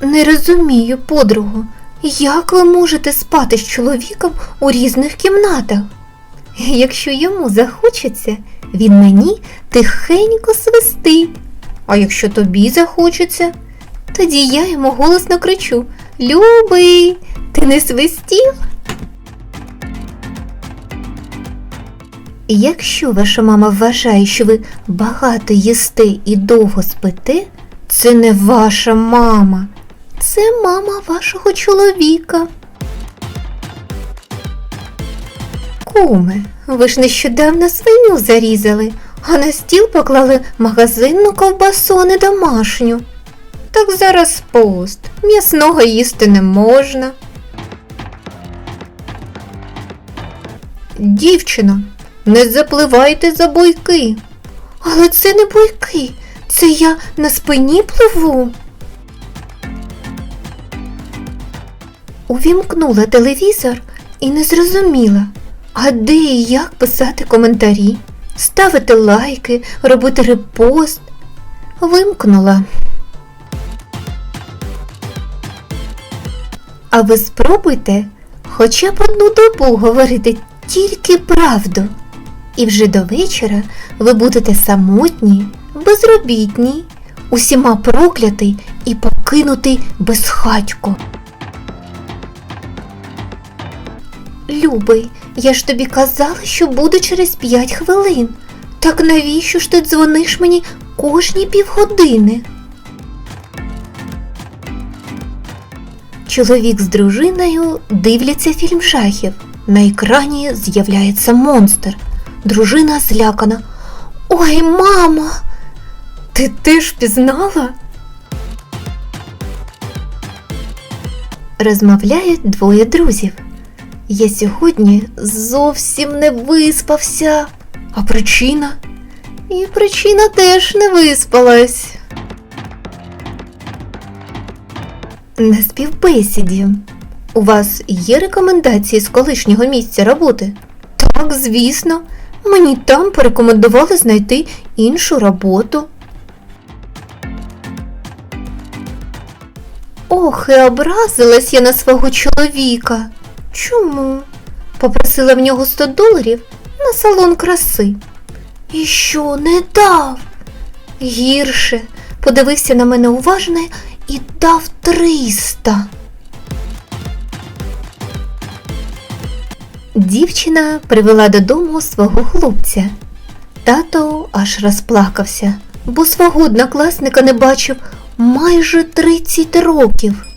Не розумію, подругу, як ви можете спати з чоловіком у різних кімнатах? Якщо йому захочеться, він мені тихенько свистить. А якщо тобі захочеться, тоді я йому голосно кричу: Любий, ти не свистів? Якщо ваша мама вважає, що ви багато їсте і довго спите, це не ваша мама, це мама вашого чоловіка. Куме, ви ж нещодавно свиню зарізали, а на стіл поклали магазинну ковбасу, а не домашню. Так зараз пост, м'ясного їсти не можна. Дівчино, не запливайте за буйки. Але це не буйки, це я на спині пливу. Увімкнула телевізор і не зрозуміла, а де і як писати коментарі, ставити лайки, робити репост. Вимкнула. А ви спробуйте хоча б одну добу говорити тільки правду. І вже до вечора ви будете самотні, безробітні, усіма проклятий і покинутий безхатько. Любий, я ж тобі казала, що буду через п'ять хвилин. Так навіщо ж ти дзвониш мені кожні півгодини? Чоловік з дружиною дивляться фільм жахів. На екрані з'являється монстр. Дружина злякана. Ой, мамо! Ти теж пізнала? Розмовляють двоє друзів. Я сьогодні зовсім не виспався. А причина? І причина теж не виспалась. На співбесіді. У вас є рекомендації з колишнього місця роботи? Так, звісно. Мені там порекомендували знайти іншу роботу. Ох, і образилась я на свого чоловіка. Чому? Попросила в нього 100 доларів на салон краси. І що не дав? Гірше, подивився на мене уважно і дав 300. Дівчина привела додому свого хлопця. Тато аж розплакався, бо свого однокласника не бачив майже 30 років.